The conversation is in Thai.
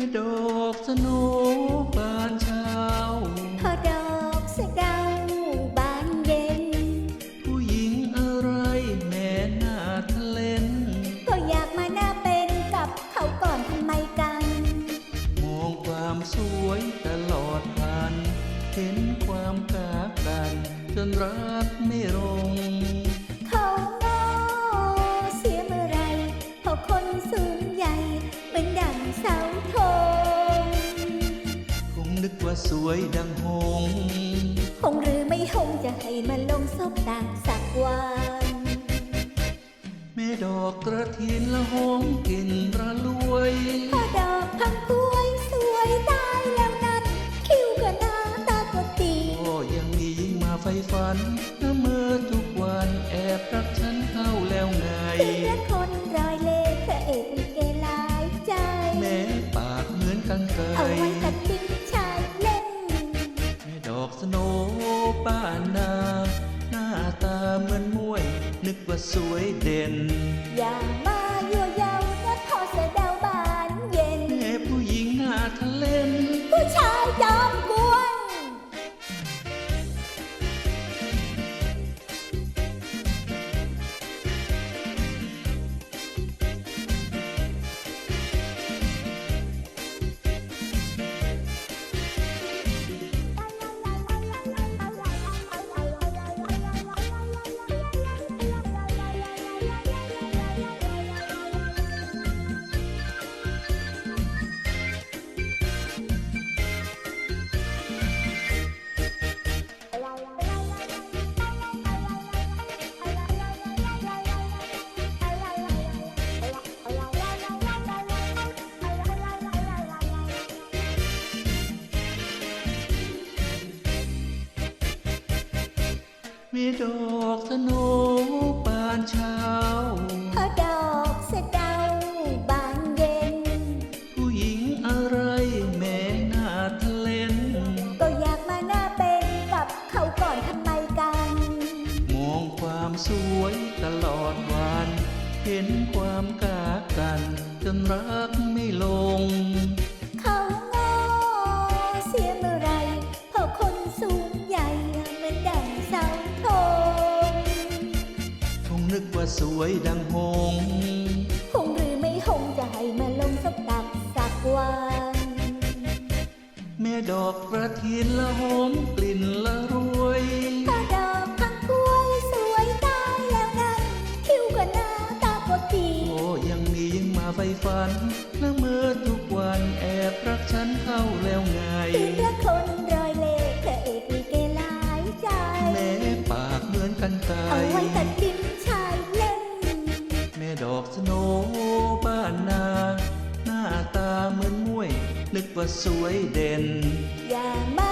ม่ดอกสโนบานเช้า พอดอกสะเดาบานเย็น ผู้หญิงอะไรแม่หน้าทะเลนก็อยากมาหน้าเป็นกับเขาก่อนทำไมกัน มองความสวยตลอดพัน เห็นความกากัน จนรักไม่ลงเขาง ว่าสวยดังหงส์คงหรือไม่คงจะให้มาลงศพต่างสักวันแม่ดอกกระถินละหอมกลิ่นระลวยพอดอกพังกล้วยสวยตายแล้วนั้น คิ้วก็หน้าตาก็ตีก็ยังมียิ่งมาไฟฝันละเมื่อทุกวันแอบรักฉันเข้าแล้วไงเพียงคนรอยเล่ห์พระเอกลิเกหลายใจ แม้ปากเหมือนกันไกเนึกว่าสวยเด่น อย่ามายั่วเย้านะทอเสะดาวบานเย็น แม่ผู้หญิงหน้าทะเลน มีดอกสโนปานเช้าพอดอกเสะเดาบานเย็น ผู้หญิงอะไรแม่หน้าทะเลนก็อยากมาหน้าเป็นกับเขาก่อนทำไมกัน มองความสวยตลอดวัน เห็นความกากันจนรัก ว่าสวยดังหงส์คงหรือไม่คงจะให้มาลงสักตักสักวัน แม่ดอกกระถินละหอมกลิ่นละรวยถ้าดอกพังกล้วยสวยตายแล้วนั้น คิ้วก็หน้าตาก็ดีโอ้ยังมียิ่งมาไฟฝันละเมื่อทุกวันแอบรักฉันเข้าแล้วไง ถึงละคน บ้านนา หน้าตาเหมือนมุ้ยนึกว่าสวยเด่น อย่ามา